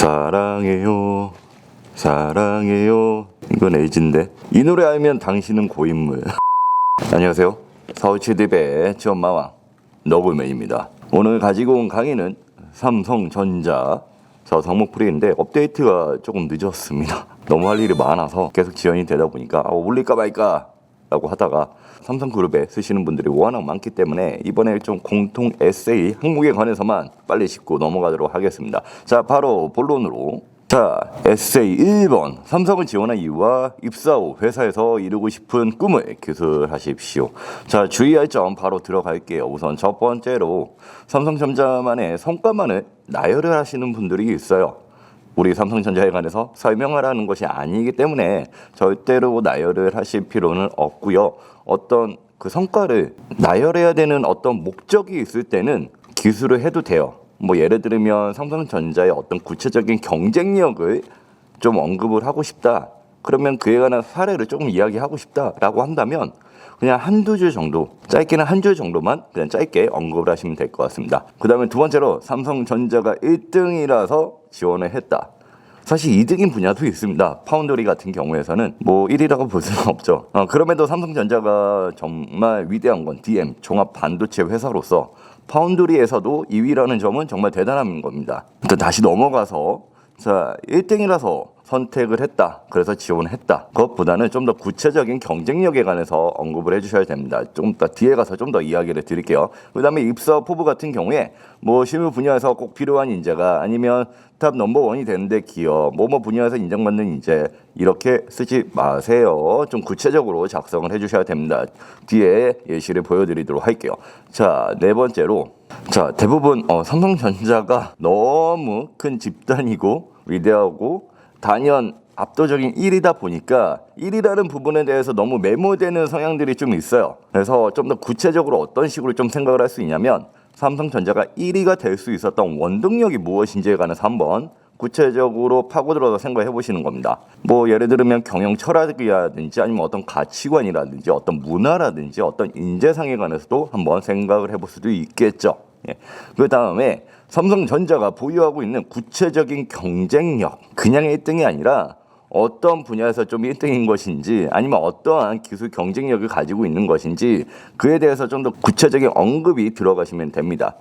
사랑해요. 사랑해요. 이건 에이지인데. 이 노래 알면 당신은 고인물. 안녕하세요. 서울치드의 지원마왕 너블맨입니다. 오늘 가지고 온 강의는 삼성전자 저 성목프리인데 업데이트가 조금 늦었습니다. 너무 할 일이 많아서 계속 지연이 되다 보니까 아, 올릴까 말까 라고 하다가 삼성그룹에 쓰시는 분들이 워낙 많기 때문에 이번에 좀 공통 에세이 항목에 관해서만 빨리 짚고 넘어가도록 하겠습니다. 자, 바로 본론으로. 자, 에세이 1번. 삼성을 지원한 이유와 입사 후 회사에서 이루고 싶은 꿈을 기술하십시오. 자, 주의할 점 바로 들어갈게요. 우선 첫 번째로 삼성전자만의 성과만을 나열을 하시는 분들이 있어요. 우리 삼성전자에 관해서 설명하라는 것이 아니기 때문에 절대로 나열을 하실 필요는 없고요. 어떤 그 성과를 나열해야 되는 어떤 목적이 있을 때는 기술을 해도 돼요. 뭐 예를 들면 삼성전자의 어떤 구체적인 경쟁력을 좀 언급을 하고 싶다. 그러면 그에 관한 사례를 조금 이야기하고 싶다라고 한다면 그냥 한두 줄 정도, 짧게는 한 줄 정도만 그냥 짧게 언급을 하시면 될 것 같습니다. 그 다음에 두 번째로 삼성전자가 1등이라서 지원을 했다. 사실 2등인 분야도 있습니다. 파운드리 같은 경우에서는 뭐 1위라고 볼 수는 없죠. 어, 그럼에도 삼성전자가 정말 위대한 건 DM 종합 반도체 회사로서 파운드리에서도 2위라는 점은 정말 대단한 겁니다. 또 다시 넘어가서 자 1등이라서 선택을 했다. 그래서 지원했다. 그것보다는 좀 더 구체적인 경쟁력에 관해서 언급을 해주셔야 됩니다. 좀 더 뒤에 가서 좀 더 이야기를 드릴게요. 그 다음에 입사 포부 같은 경우에 뭐 실무 분야에서 꼭 필요한 인재가 아니면 탑 넘버 원이 되는데 기업 뭐뭐 분야에서 인정받는 인재 이렇게 쓰지 마세요. 좀 구체적으로 작성을 해주셔야 됩니다. 뒤에 예시를 보여드리도록 할게요. 자 네 번째로 자 대부분 어, 삼성전자가 너무 큰 집단이고 위대하고 단연 압도적인 1위다 보니까 1위라는 부분에 대해서 너무 매몰되는 성향들이 좀 있어요. 그래서 좀 더 구체적으로 어떤 식으로 좀 생각을 할 수 있냐면 삼성전자가 1위가 될 수 있었던 원동력이 무엇인지에 관해서 한번 구체적으로 파고들어서 생각해 보시는 겁니다. 뭐 예를 들면 경영 철학이라든지 아니면 어떤 가치관이라든지 어떤 문화라든지 어떤 인재상에 관해서도 한번 생각을 해볼 수도 있겠죠. 예. 그 다음에 삼성전자가 보유하고 있는 구체적인 경쟁력, 그냥 1등이 아니라 어떤 분야에서 좀 1등인 것인지 아니면 어떠한 기술 경쟁력을 가지고 있는 것인지 그에 대해서 좀 더 구체적인 언급이 들어가시면 됩니다.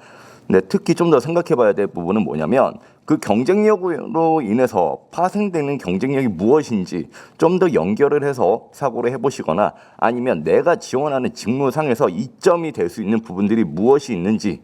네, 특히 좀 더 생각해 봐야 될 부분은 뭐냐면 그 경쟁력으로 인해서 파생되는 경쟁력이 무엇인지 좀 더 연결을 해서 사고를 해보시거나 아니면 내가 지원하는 직무상에서 이점이 될 수 있는 부분들이 무엇이 있는지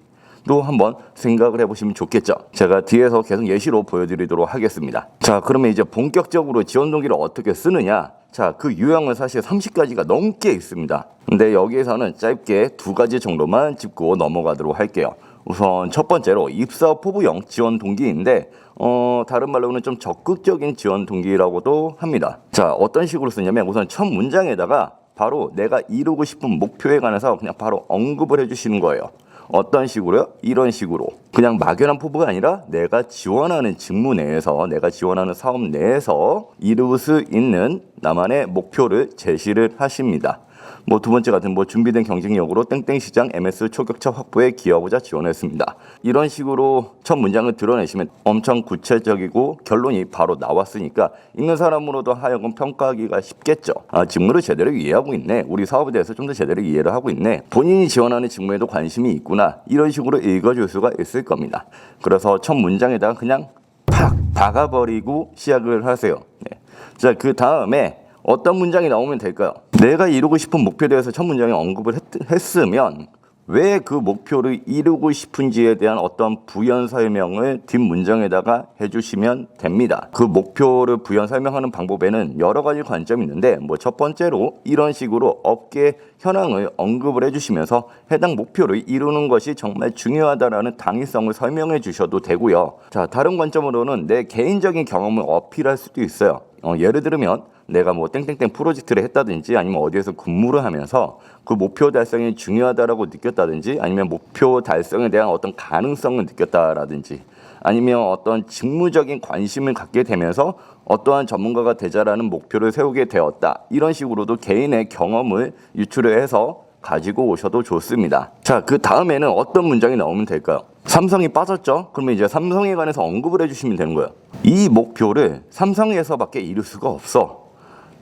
로 한번 생각을 해보시면 좋겠죠. 제가 뒤에서 계속 예시로 보여드리도록 하겠습니다. 자, 그러면 이제 본격적으로 지원 동기를 어떻게 쓰느냐? 자, 그 유형은 사실 30가지가 넘게 있습니다. 근데 여기에서는 짧게 두 가지 정도만 짚고 넘어가도록 할게요. 우선 첫 번째로 입사 포부형 지원 동기인데 어, 다른 말로는 좀 적극적인 지원 동기라고도 합니다. 자, 어떤 식으로 쓰냐면 우선 첫 문장에다가 바로 내가 이루고 싶은 목표에 관해서 그냥 바로 언급을 해주시는 거예요. 어떤 식으로요? 이런 식으로. 그냥 막연한 포부가 아니라 내가 지원하는 직무 내에서 내가 지원하는 사업 내에서 이룰 수 있는 나만의 목표를 제시를 하십니다. 뭐 두 번째 같은 뭐 준비된 경쟁력으로 땡땡 시장 MS 초격차 확보에 기여하고자 지원했습니다. 이런 식으로 첫 문장을 드러내시면 엄청 구체적이고 결론이 바로 나왔으니까 읽는 사람으로도 하여금 평가하기가 쉽겠죠. 아, 직무를 제대로 이해하고 있네. 우리 사업에 대해서 좀 더 제대로 이해를 하고 있네. 본인이 지원하는 직무에도 관심이 있구나. 이런 식으로 읽어줄 수가 있을 겁니다. 그래서 첫 문장에다가 그냥 팍 박아버리고 시작을 하세요. 네. 자, 그 다음에 어떤 문장이 나오면 될까요? 내가 이루고 싶은 목표에 대해서 첫 문장에 언급을 했, 으면 왜 그 목표를 이루고 싶은지에 대한 어떤 부연 설명을 뒷문장에다가 해주시면 됩니다. 그 목표를 부연 설명하는 방법에는 여러 가지 관점이 있는데 뭐 첫 번째로 이런 식으로 업계 현황을 언급을 해주시면서 해당 목표를 이루는 것이 정말 중요하다라는 당위성을 설명해 주셔도 되고요. 자 다른 관점으로는 내 개인적인 경험을 어필할 수도 있어요. 어, 예를 들면 내가 뭐 땡땡땡 프로젝트를 했다든지 아니면 어디에서 근무를 하면서 그 목표 달성이 중요하다라고 느꼈다든지 아니면 목표 달성에 대한 어떤 가능성을 느꼈다라든지 아니면 어떤 직무적인 관심을 갖게 되면서 어떠한 전문가가 되자라는 목표를 세우게 되었다. 이런 식으로도 개인의 경험을 유출을 해서 가지고 오셔도 좋습니다. 자, 그 다음에는 어떤 문장이 나오면 될까요? 삼성이 빠졌죠? 그러면 이제 삼성에 관해서 언급을 해주시면 되는 거예요. 이 목표를 삼성에서밖에 이룰 수가 없어.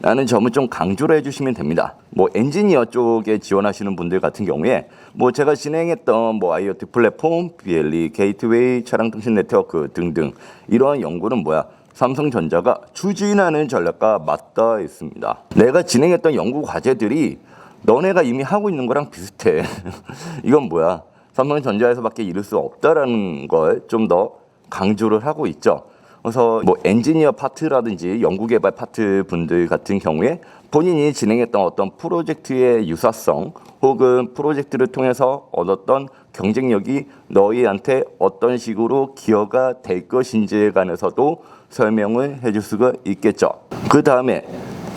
라는 점을 좀 강조를 해주시면 됩니다. 뭐 엔지니어 쪽에 지원하시는 분들 같은 경우에 뭐 제가 진행했던 뭐 IoT 플랫폼, BLE, 게이트웨이, 차량 통신 네트워크 등등 이러한 연구는 뭐야? 삼성전자가 추진하는 전략과 맞닿아 있습니다. 내가 진행했던 연구 과제들이 너네가 이미 하고 있는 거랑 비슷해. 이건 뭐야? 삼성전자에서밖에 이룰 수 없다라는 걸 좀 더 강조를 하고 있죠. 그래서 뭐 엔지니어 파트라든지 연구개발 파트 분들 같은 경우에 본인이 진행했던 어떤 프로젝트의 유사성 혹은 프로젝트를 통해서 얻었던 경쟁력이 너희한테 어떤 식으로 기여가 될 것인지에 관해서도 설명을 해줄 수가 있겠죠. 그 다음에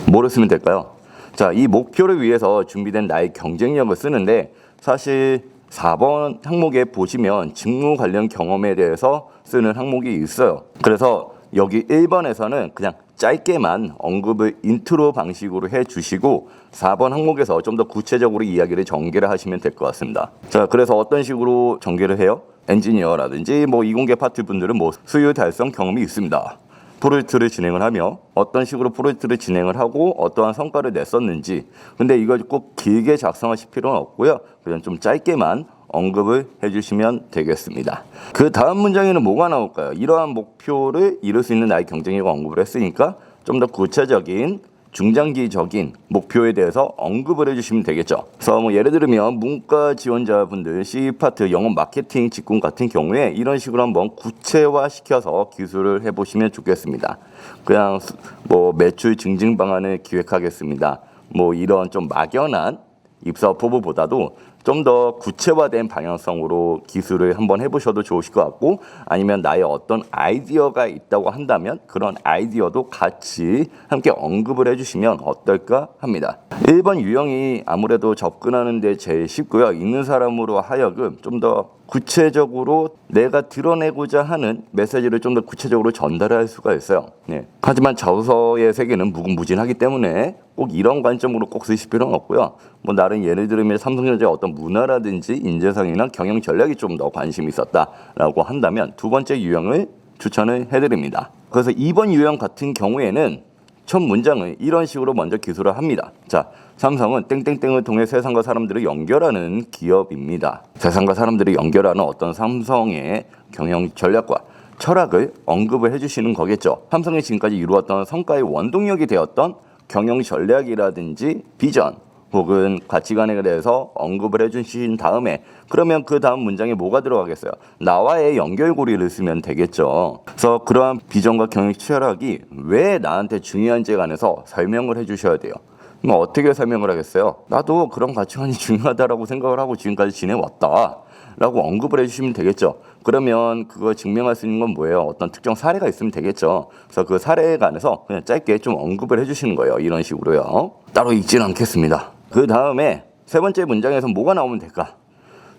뭐를 쓰면 될까요? 자, 이 목표를 위해서 준비된 나의 경쟁력을 쓰는데 사실 4번 항목에 보시면 직무 관련 경험에 대해서 쓰는 항목이 있어요. 그래서 여기 1번에서는 그냥 짧게만 언급을 인트로 방식으로 해 주시고 4번 항목에서 좀 더 구체적으로 이야기를 전개를 하시면 될 것 같습니다. 자, 그래서 어떤 식으로 전개를 해요? 엔지니어라든지 뭐 이공계 파트 분들은 뭐 수요 달성 경험이 있습니다. 프로젝트를 진행을 하며 어떤 식으로 프로젝트를 진행을 하고 어떠한 성과를 냈었는지 근데 이걸 꼭 길게 작성하실 필요는 없고요 그냥 좀 짧게만 언급을 해주시면 되겠습니다 그 다음 문장에는 뭐가 나올까요 이러한 목표를 이룰 수 있는 나의 경쟁력을 언급을 했으니까 좀 더 구체적인 중장기적인 목표에 대해서 언급을 해주시면 되겠죠. 그래서 뭐 예를 들면 문과 지원자분들 C 파트 영업 마케팅 직군 같은 경우에 이런 식으로 한번 구체화 시켜서 기술을 해보시면 좋겠습니다. 그냥 수- 뭐 매출 증진 방안을 기획하겠습니다. 뭐 이런 좀 막연한 입사 포부보다도 좀 더 구체화된 방향성으로 기술을 한번 해보셔도 좋으실 것 같고 아니면 나의 어떤 아이디어가 있다고 한다면 그런 아이디어도 같이 함께 언급을 해주시면 어떨까 합니다. 1번 유형이 아무래도 접근하는데 제일 쉽고요. 있는 사람으로 하여금 좀더 구체적으로 내가 드러내고자 하는 메시지를 좀 더 구체적으로 전달할 수가 있어요. 네. 하지만 저서의 세계는 무궁무진하기 때문에 꼭 이런 관점으로 꼭 쓰실 필요는 없고요. 뭐 나는 예를 들면 삼성전자의 어떤 문화라든지 인재상이나 경영 전략이 좀 더 관심이 있었다라고 한다면 두 번째 유형을 추천을 해드립니다. 그래서 이번 유형 같은 경우에는 첫 문장을 이런 식으로 먼저 기술을 합니다. 자, 삼성은 땡땡땡을 통해 세상과 사람들을 연결하는 기업입니다. 세상과 사람들을 연결하는 어떤 삼성의 경영 전략과 철학을 언급을 해주시는 거겠죠. 삼성이 지금까지 이루었던 성과의 원동력이 되었던 경영 전략이라든지 비전 혹은 가치관에 대해서 언급을 해주신 다음에 그러면 그 다음 문장에 뭐가 들어가겠어요? 나와의 연결고리를 쓰면 되겠죠. 그래서 그러한 비전과 경영 철학이 왜 나한테 중요한지에 관해서 설명을 해주셔야 돼요. 그럼 어떻게 설명을 하겠어요? 나도 그런 가치관이 중요하다라고 생각을 하고 지금까지 지내왔다. 라고 언급을 해주시면 되겠죠. 그러면 그거 증명할 수 있는 건 뭐예요? 어떤 특정 사례가 있으면 되겠죠. 그래서 그 사례에 관해서 그냥 짧게 좀 언급을 해주시는 거예요. 이런 식으로요. 따로 읽지는 않겠습니다. 그 다음에 세 번째 문장에서 뭐가 나오면 될까?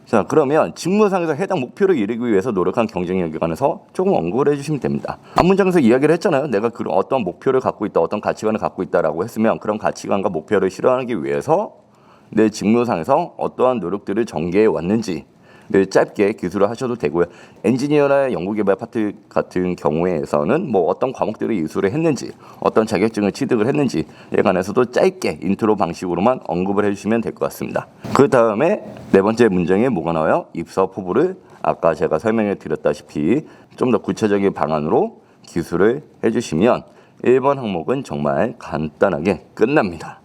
자, 그러면 직무상에서 해당 목표를 이루기 위해서 노력한 경쟁력에 관해서 조금 언급을 해주시면 됩니다. 한 문장에서 이야기를 했잖아요. 내가 그런 어떤 목표를 갖고 있다, 어떤 가치관을 갖고 있다라고 했으면 그런 가치관과 목표를 실현하기 위해서 내 직무상에서 어떠한 노력들을 전개해 왔는지 늘 짧게 기술을 하셔도 되고요. 엔지니어나 연구개발 파트 같은 경우에서는 뭐 어떤 과목들을 이수를 했는지, 어떤 자격증을 취득을 했는지에 관해서도 짧게 인트로 방식으로만 언급을 해주시면 될 것 같습니다. 그 다음에 네 번째 문장에 뭐가 나와요? 입사 포부를 아까 제가 설명해 드렸다시피 좀 더 구체적인 방안으로 기술을 해주시면 1번 항목은 정말 간단하게 끝납니다.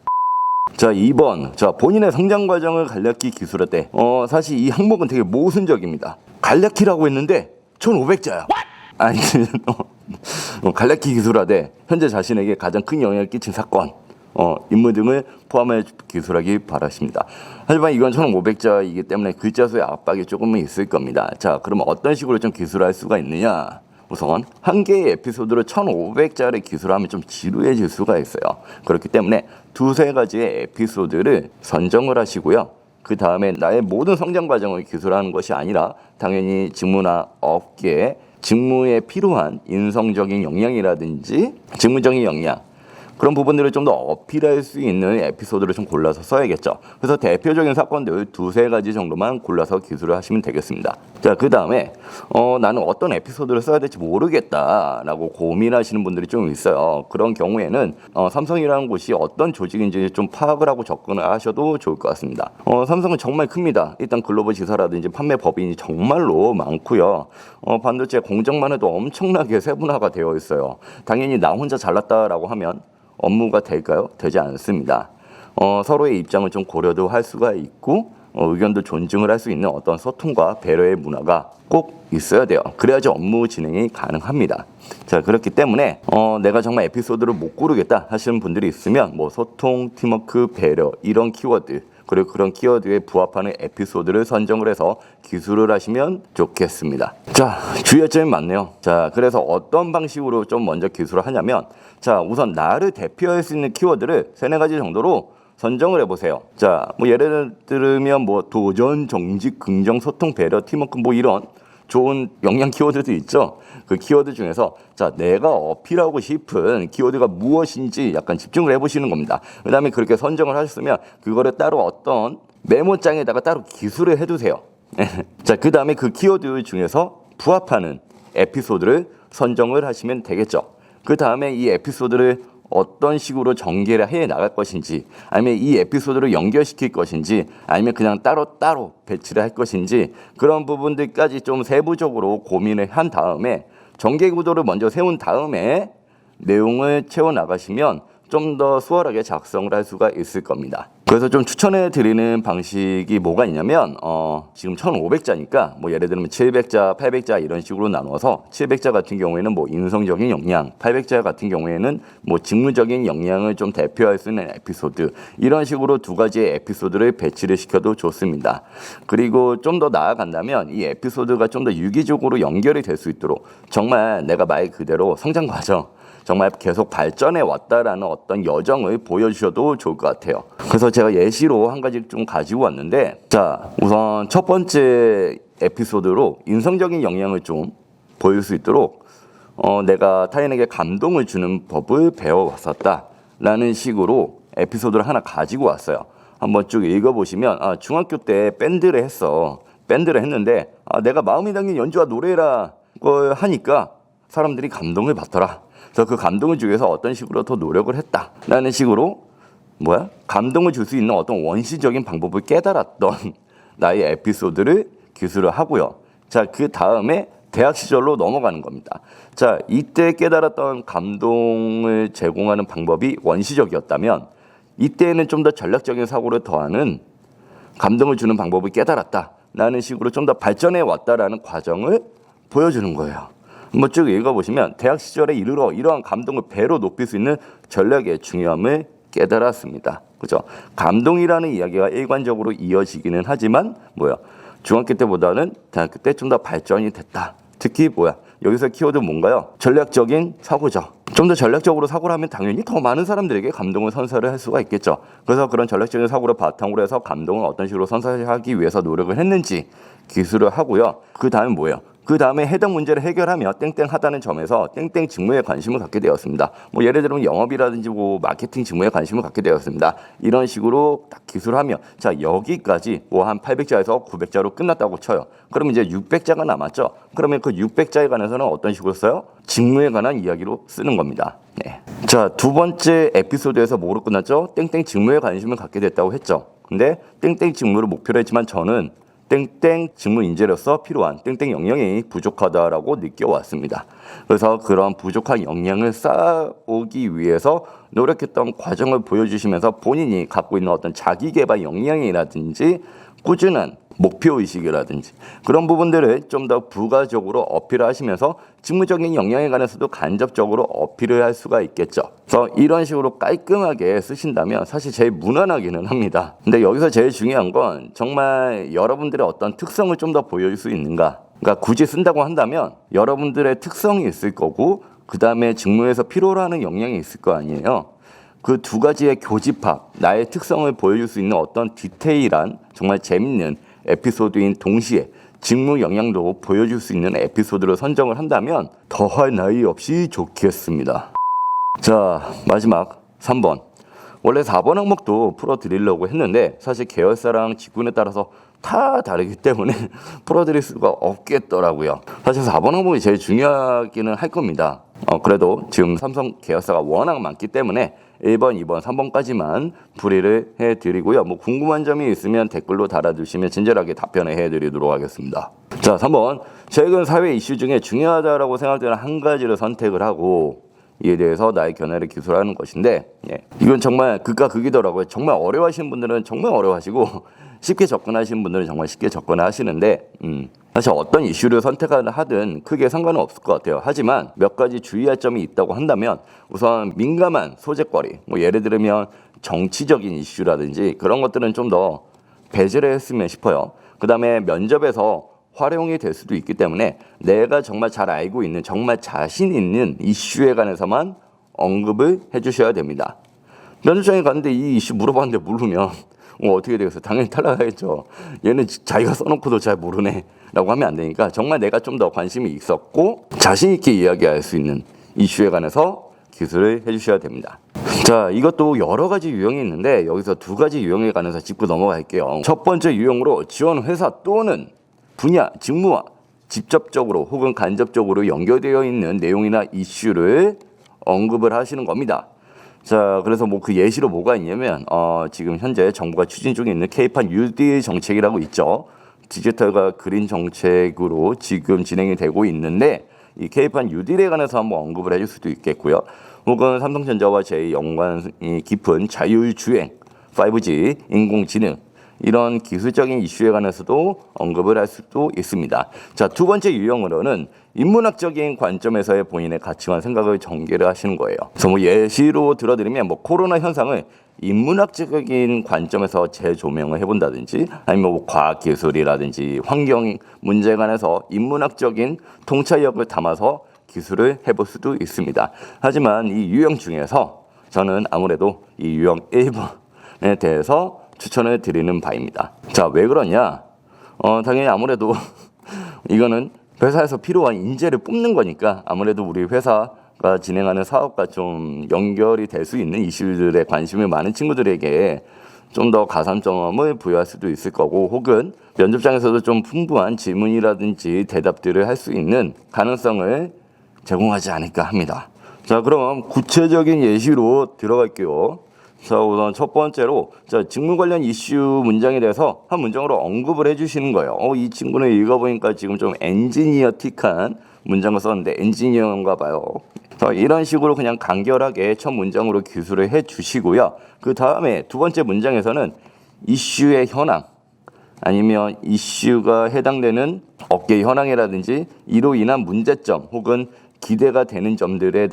자, 2번. 자, 본인의 성장 과정을 간략히 기술할 때. 어, 사실 이 항목은 되게 모순적입니다. 간략히라고 했는데 1,500자야. 아니, 어, 간략히 기술하되 현재 자신에게 가장 큰 영향을 끼친 사건, 어, 인물 등을 포함해 기술하기 바라십니다. 하지만 이건 1,500자이기 때문에 글자 수의 압박이 조금은 있을 겁니다. 자, 그러면 어떤 식으로 좀 기술할 수가 있느냐? 우선 한 개의 에피소드를 1,500자를 기술하면 좀 지루해질 수가 있어요. 그렇기 때문에 두세 가지의 에피소드를 선정을 하시고요. 그 다음에 나의 모든 성장 과정을 기술하는 것이 아니라 당연히 직무나 업계 직무에 필요한 인성적인 역량이라든지 직무적인 역량 그런 부분들을 좀 더 어필할 수 있는 에피소드를 좀 골라서 써야겠죠. 그래서 대표적인 사건들 두세 가지 정도만 골라서 기술을 하시면 되겠습니다. 자, 그 다음에 어, 나는 어떤 에피소드를 써야 될지 모르겠다라고 고민하시는 분들이 좀 있어요. 그런 경우에는 어, 삼성이라는 곳이 어떤 조직인지 좀 파악을 하고 접근을 하셔도 좋을 것 같습니다. 어, 삼성은 정말 큽니다. 일단 글로벌 지사라든지 판매 법인이 정말로 많고요. 어, 반도체 공정만 해도 엄청나게 세분화가 되어 있어요. 당연히 나 혼자 잘났다라고 하면 업무가 될까요? 되지 않습니다. 어, 서로의 입장을 좀 고려도 할 수가 있고 어, 의견도 존중을 할 수 있는 어떤 소통과 배려의 문화가 꼭 있어야 돼요. 그래야지 업무 진행이 가능합니다. 자 그렇기 때문에 어, 내가 정말 에피소드를 못 고르겠다 하시는 분들이 있으면 뭐 소통, 팀워크, 배려 이런 키워드 그리고 그런 키워드에 부합하는 에피소드를 선정을 해서 기술을 하시면 좋겠습니다. 자, 주의할 점이 많네요. 자, 그래서 어떤 방식으로 좀 먼저 기술을 하냐면, 자, 우선 나를 대표할 수 있는 키워드를 세네 가지 정도로 선정을 해보세요. 자, 뭐 예를 들면 뭐 도전, 정직, 긍정, 소통, 배려, 팀워크 뭐 이런 좋은 영양 키워드도 있죠. 그 키워드 중에서 자 내가 어필하고 싶은 키워드가 무엇인지 약간 집중을 해보시는 겁니다. 그다음에 그렇게 선정을 하셨으면 그거를 따로 어떤 메모장에다가 따로 기술을 해두세요. 자 그다음에 그 키워드 중에서 부합하는 에피소드를 선정을 하시면 되겠죠. 그 다음에 이 에피소드를 어떤 식으로 전개를 해 나갈 것인지 아니면 이 에피소드를 연결시킬 것인지 아니면 그냥 따로 따로 배치를 할 것인지 그런 부분들까지 좀 세부적으로 고민을 한 다음에 전개 구도를 먼저 세운 다음에 내용을 채워 나가시면 좀 더 수월하게 작성을 할 수가 있을 겁니다. 그래서 좀 추천해 드리는 방식이 뭐가 있냐면 어, 지금 1,500자니까 뭐 예를 들면 700자, 800자 이런 식으로 나눠서 700자 같은 경우에는 뭐 인성적인 역량, 800자 같은 경우에는 뭐 직무적인 역량을 좀 대표할 수 있는 에피소드 이런 식으로 두 가지의 에피소드를 배치를 시켜도 좋습니다. 그리고 좀 더 나아간다면 이 에피소드가 좀 더 유기적으로 연결이 될 수 있도록 정말 내가 말 그대로 성장 과정 정말 계속 발전해 왔다라는 어떤 여정을 보여주셔도 좋을 것 같아요. 그래서 제가 예시로 한 가지 좀 가지고 왔는데, 자, 우선 첫 번째 에피소드로 인성적인 영향을 좀 보일 수 있도록, 어, 내가 타인에게 감동을 주는 법을 배워왔었다. 라는 식으로 에피소드를 하나 가지고 왔어요. 한번 쭉 읽어보시면, 아, 중학교 때 밴드를 했어. 밴드를 했는데, 아, 내가 마음이 담긴 연주와 노래라 걸 하니까 사람들이 감동을 받더라. 그래서 그 감동을 주기 위해서 어떤 식으로 더 노력을 했다라는 식으로 뭐야 감동을 줄 수 있는 어떤 원시적인 방법을 깨달았던 나의 에피소드를 기술을 하고요. 자 그 다음에 대학 시절로 넘어가는 겁니다. 자 이때 깨달았던 감동을 제공하는 방법이 원시적이었다면 이때는 좀 더 전략적인 사고를 더하는 감동을 주는 방법을 깨달았다 라는 식으로 좀 더 발전해 왔다라는 과정을 보여주는 거예요. 한번 쭉 읽어보시면 대학 시절에 이르러 이러한 감동을 배로 높일 수 있는 전략의 중요함을 깨달았습니다. 그죠? 감동이라는 이야기가 일관적으로 이어지기는 하지만 뭐야? 중학교 때보다는 대학교 때 좀 더 발전이 됐다. 특히 뭐야? 여기서 키워드 뭔가요? 전략적인 사고죠. 좀 더 전략적으로 사고를 하면 당연히 더 많은 사람들에게 감동을 선사를 할 수가 있겠죠. 그래서 그런 전략적인 사고를 바탕으로 해서 감동을 어떤 식으로 선사하기 위해서 노력을 했는지 기술을 하고요. 그 다음에 뭐예요? 그 다음에 해당 문제를 해결하며 땡땡하다는 점에서 땡땡 직무에 관심을 갖게 되었습니다. 뭐 예를 들면 영업이라든지 뭐 마케팅 직무에 관심을 갖게 되었습니다. 이런 식으로 딱 기술하며 자 여기까지 뭐 한 800자에서 900자로 끝났다고 쳐요. 그러면 이제 600자가 남았죠. 그러면 그 600자에 관해서는 어떤 식으로 써요? 직무에 관한 이야기로 쓰는 겁니다. 네. 자, 두 번째 에피소드에서 뭐로 끝났죠? 땡땡 직무에 관심을 갖게 됐다고 했죠. 근데 땡땡 직무를 목표로 했지만 저는 땡땡 직무 인재로서 필요한 땡땡 역량이 부족하다라고 느껴왔습니다. 그래서 그런 부족한 역량을 쌓아오기 위해서 노력했던 과정을 보여주시면서 본인이 갖고 있는 어떤 자기 개발 역량이라든지 꾸준한 목표 의식이라든지 그런 부분들을 좀 더 부가적으로 어필을 하시면서 직무적인 역량에 관해서도 간접적으로 어필을 할 수가 있겠죠. 그래서 이런 식으로 깔끔하게 쓰신다면 사실 제일 무난하기는 합니다. 근데 여기서 제일 중요한 건 정말 여러분들의 어떤 특성을 좀 더 보여줄 수 있는가. 그러니까 굳이 쓴다고 한다면 여러분들의 특성이 있을 거고 그 다음에 직무에서 필요로 하는 역량이 있을 거 아니에요. 그 두 가지의 교집합, 나의 특성을 보여줄 수 있는 어떤 디테일한 정말 재밌는 에피소드인 동시에 직무 영향도 보여줄 수 있는 에피소드를 선정을 한다면 더할 나위 없이 좋겠습니다. 자, 마지막 3번. 원래 4번 항목도 풀어드리려고 했는데 사실 계열사랑 직군에 따라서 다 다르기 때문에 풀어드릴 수가 없겠더라고요. 사실 4번 항목이 제일 중요하기는 할 겁니다. 어, 그래도 지금 삼성 계열사가 워낙 많기 때문에 1번, 2번, 3번까지만 풀이를 해드리고요. 뭐 궁금한 점이 있으면 댓글로 달아주시면 친절하게 답변을 해드리도록 하겠습니다. 자, 3번. 최근 사회 이슈 중에 중요하다라고 생각되는 한 가지를 선택을 하고 이에 대해서 나의 견해를 기술하는 것인데 예. 이건 정말 극과 극이더라고요. 정말 어려워하시는 분들은 정말 어려워하시고 쉽게 접근하시는 분들은 정말 쉽게 접근하시는데 음, 사실 어떤 이슈를 선택하든 크게 상관은 없을 것 같아요. 하지만 몇 가지 주의할 점이 있다고 한다면 우선 민감한 소재거리 뭐 예를 들면 정치적인 이슈라든지 그런 것들은 좀 더 배제를 했으면 싶어요. 그 다음에 면접에서 활용이 될 수도 있기 때문에 내가 정말 잘 알고 있는 정말 자신 있는 이슈에 관해서만 언급을 해주셔야 됩니다. 면접장에 갔는데 이 이슈 물어봤는데 모르면 어, 어떻게 되겠어요? 당연히 탈락하겠죠. 얘는 자기가 써놓고도 잘 모르네 라고 하면 안 되니까 정말 내가 좀 더 관심이 있었고 자신 있게 이야기할 수 있는 이슈에 관해서 기술을 해주셔야 됩니다. 자, 이것도 여러 가지 유형이 있는데 여기서 두 가지 유형에 관해서 짚고 넘어갈게요. 첫 번째 유형으로 지원 회사 또는 분야, 직무와 직접적으로 혹은 간접적으로 연결되어 있는 내용이나 이슈를 언급을 하시는 겁니다. 자, 그래서 뭐 그 예시로 뭐가 있냐면, 어, 지금 현재 정부가 추진 중에 있는 K판 UD 정책이라고 있죠. 디지털과 그린 정책으로 지금 진행이 되고 있는데, 이 K판 UD에 관해서 한번 언급을 해줄 수도 있겠고요. 혹은 삼성전자와 제 연관이 깊은 자율주행, 5G, 인공지능, 이런 기술적인 이슈에 관해서도 언급을 할 수도 있습니다. 자, 두 번째 유형으로는 인문학적인 관점에서의 본인의 가치관 생각을 전개를 하시는 거예요. 그래서 뭐 예시로 들어드리면 뭐 코로나 현상을 인문학적인 관점에서 재조명을 해본다든지 아니면 뭐 과학기술이라든지 환경 문제에 관해서 인문학적인 통찰력을 담아서 기술을 해볼 수도 있습니다. 하지만 이 유형 중에서 저는 아무래도 이 유형 1번에 대해서 추천을 드리는 바입니다. 자, 왜 그러냐? 어, 당연히 아무래도 이거는 회사에서 필요한 인재를 뽑는 거니까 아무래도 우리 회사가 진행하는 사업과 좀 연결이 될 수 있는 이슈들에 관심이 많은 친구들에게 좀 더 가산점을 부여할 수도 있을 거고 혹은 면접장에서도 좀 풍부한 질문이라든지 대답들을 할 수 있는 가능성을 제공하지 않을까 합니다. 자, 그럼 구체적인 예시로 들어갈게요. 자, 우선 첫 번째로 자, 직무 관련 이슈 문장에 대해서 한 문장으로 언급을 해주시는 거예요. 어, 이 친구는 읽어보니까 지금 좀 엔지니어틱한 문장을 썼는데 엔지니어인가 봐요. 자, 이런 식으로 그냥 간결하게 첫 문장으로 기술을 해주시고요. 그 다음에 두 번째 문장에서는 이슈의 현황 아니면 이슈가 해당되는 업계 현황이라든지 이로 인한 문제점 혹은 기대가 되는 점들에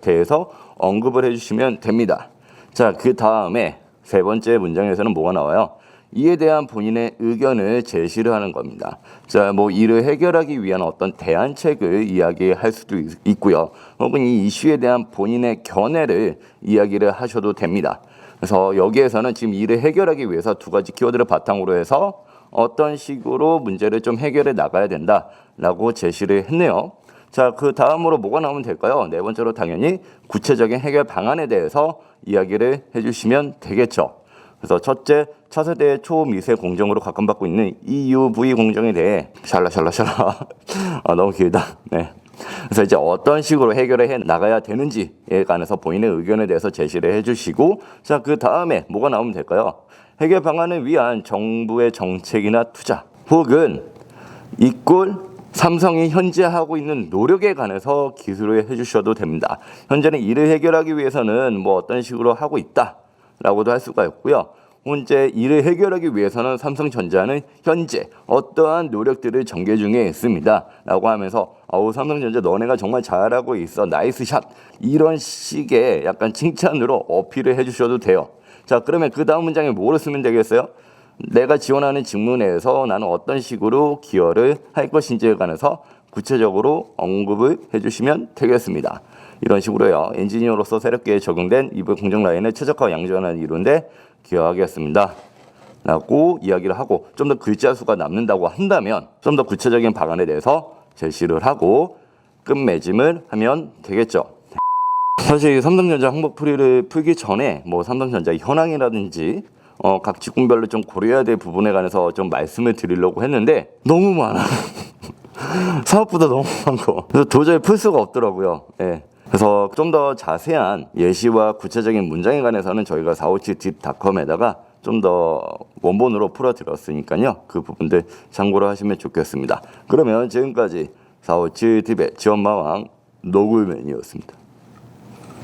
대해서, 언급을 해주시면 됩니다. 자, 그 다음에 세 번째 문장에서는 뭐가 나와요? 이에 대한 본인의 의견을 제시를 하는 겁니다. 자, 뭐 이를 해결하기 위한 어떤 대안책을 이야기할 수도 있, 있고요. 혹은 이 이슈에 대한 본인의 견해를 이야기를 하셔도 됩니다. 그래서 여기에서는 지금 이를 해결하기 위해서 두 가지 키워드를 바탕으로 해서 어떤 식으로 문제를 좀 해결해 나가야 된다라고 제시를 했네요. 자, 그 다음으로 뭐가 나오면 될까요? 네 번째로 당연히 구체적인 해결 방안에 대해서 이야기를 해주시면 되겠죠. 그래서 첫째, 차세대 초미세 공정으로 각광받고 있는 EUV 공정에 대해 샬라샬라샬라 아, 너무 길다. 네. 그래서 이제 어떤 식으로 해결을 해 나가야 되는지에 관해서 본인의 의견에 대해서 제시를 해주시고 자 그 다음에 뭐가 나오면 될까요? 해결 방안을 위한 정부의 정책이나 투자 혹은 이꼴 삼성이 현재 하고 있는 노력에 관해서 기술을 해주셔도 됩니다. 현재는 이를 해결하기 위해서는 뭐 어떤 식으로 하고 있다라고도 할 수가 있고요. 현재 이를 해결하기 위해서는 삼성전자는 현재 어떠한 노력들을 전개 중에 있습니다. 라고 하면서 아우 삼성전자 너네가 정말 잘하고 있어 나이스 샷 이런 식의 약간 칭찬으로 어필을 해주셔도 돼요. 자 그러면 그 다음 문장에 뭐로 쓰면 되겠어요? 내가 지원하는 직무 내에서 나는 어떤 식으로 기여를 할 것인지에 관해서 구체적으로 언급을 해주시면 되겠습니다. 이런 식으로요. 엔지니어로서 새롭게 적용된 이부 공정 라인을 최적화 양전하는 이론데 기여하겠습니다. 라고 이야기를 하고 좀 더 글자 수가 남는다고 한다면 좀 더 구체적인 방안에 대해서 제시를 하고 끝맺음을 하면 되겠죠. 사실 이 삼성전자 항목풀이를 풀기 전에 뭐 삼성전자 현황이라든지 어, 각 직군별로 좀 고려해야 될 부분에 관해서 좀 말씀을 드리려고 했는데 너무 많아. 사업보다 너무 많고 그래서 도저히 풀 수가 없더라고요. 예. 그래서 좀 더 자세한 예시와 구체적인 문장에 관해서는 저희가 457딥닷컴에다가 좀 더 원본으로 풀어드렸으니까요. 그 부분들 참고로 하시면 좋겠습니다. 그러면 지금까지 457딥의 지원마왕 노굴맨이었습니다.